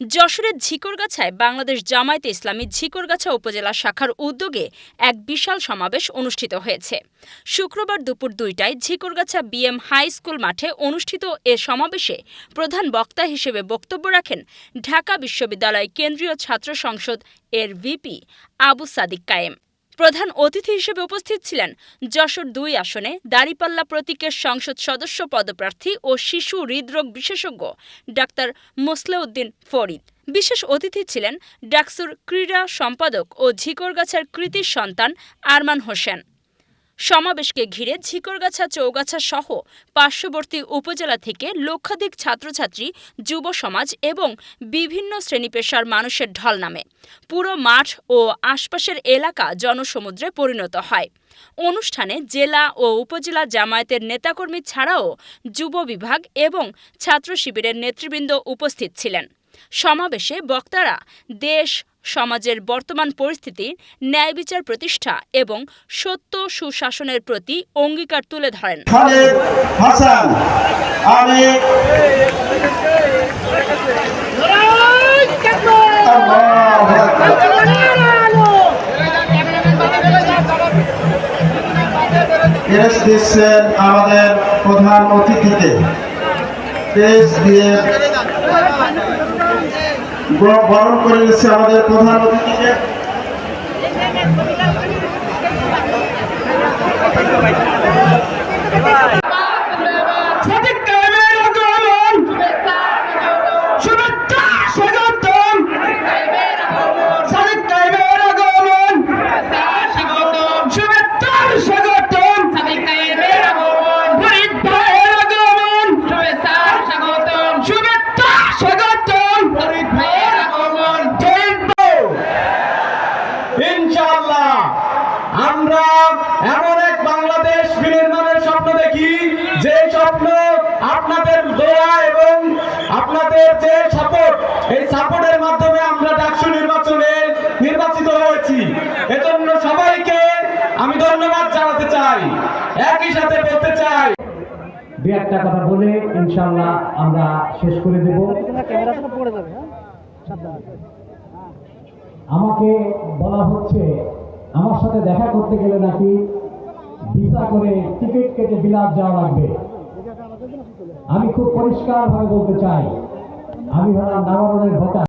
যশোরের ঝিকরগাছায় বাংলাদেশ জামায়াতে ইসলামী ঝিকরগাছা উপজেলা শাখার উদ্যোগে এক বিশাল সমাবেশ অনুষ্ঠিত হয়েছে। শুক্রবার দুপুর দুইটায় ঝিকরগাছা বিএম হাই স্কুল মাঠে অনুষ্ঠিত এ সমাবেশে প্রধান বক্তা হিসেবে বক্তব্য রাখেন ঢাকা বিশ্ববিদ্যালয় কেন্দ্রীয় ছাত্র সংসদ এর ভিপি আবু সাদিক কায়েম। প্রধান অতিথি হিসেবে উপস্থিত ছিলেন যশোর দুই আসনে দাঁড়িপাল্লা প্রতীকের সংসদ সদস্য পদপ্রার্থী ও শিশু হৃদরোগ বিশেষজ্ঞ ডাক্তার মোসলেউদ্দিন ফরিদ। বিশেষ অতিথি ছিলেন ডাকসুর ক্রীড়া সম্পাদক ও ঝিকরগাছার কৃতির সন্তান আরমান হোসেন। সমাবেশকে ঘিরে ঝিকরগাছা, চৌগাছা সহ পার্শ্ববর্তী উপজেলা থেকে লক্ষাধিক ছাত্রছাত্রী, যুব সমাজ এবং বিভিন্ন শ্রেণি পেশার মানুষের ঢল নামে। পুরো মাঠ ও আশপাশের এলাকা জনসমুদ্রে পরিণত হয়। অনুষ্ঠানে জেলা ও উপজেলা জামায়াতের নেতাকর্মী ছাড়াও যুব বিভাগ এবং ছাত্র শিবিরের নেতৃবৃন্দ উপস্থিত ছিলেন। সমাবেশে বক্তারা দেশ সমাজের বর্তমান পরিস্থিতি, ন্যায় বিচার প্রতিষ্ঠা এবং সত্য সুশাসনের প্রতি অঙ্গীকার তুলে ধরেন। আমাদের প্রধান অতিথিকে। পেশ দিয়ে বরণ করে নিচ্ছে আমাদের প্রধান অতিথিকে ইনশাআল্লাহ আমরা এমন এক বাংলাদেশ বিনির্মাণের স্বপ্ন দেখি, যে স্বপ্ন আপনাদের দোয়া এবং আপনাদের যে সাপোর্ট এই সাপোর্টের মাধ্যমে আমরা ডাকসু নির্বাচনে নির্বাচিত হয়েছি। এজন্য সবাইকে আমি ধন্যবাদ জানাতে চাই, একই সাথে বলতে চাই। দু একটা কথা বলে ইনশাল্লাহ আমরা শেষ করে দেব। আমাকে বলা হচ্ছে আমার সাথে দেখা করতে গেলে নাকি ভিসা করে টিকিট কেটে বিলাস যাওয়া লাগবে। আমি খুব পরিষ্কার ভাবে বলতে চাই, আমি হলাম নামারণের ভোটার।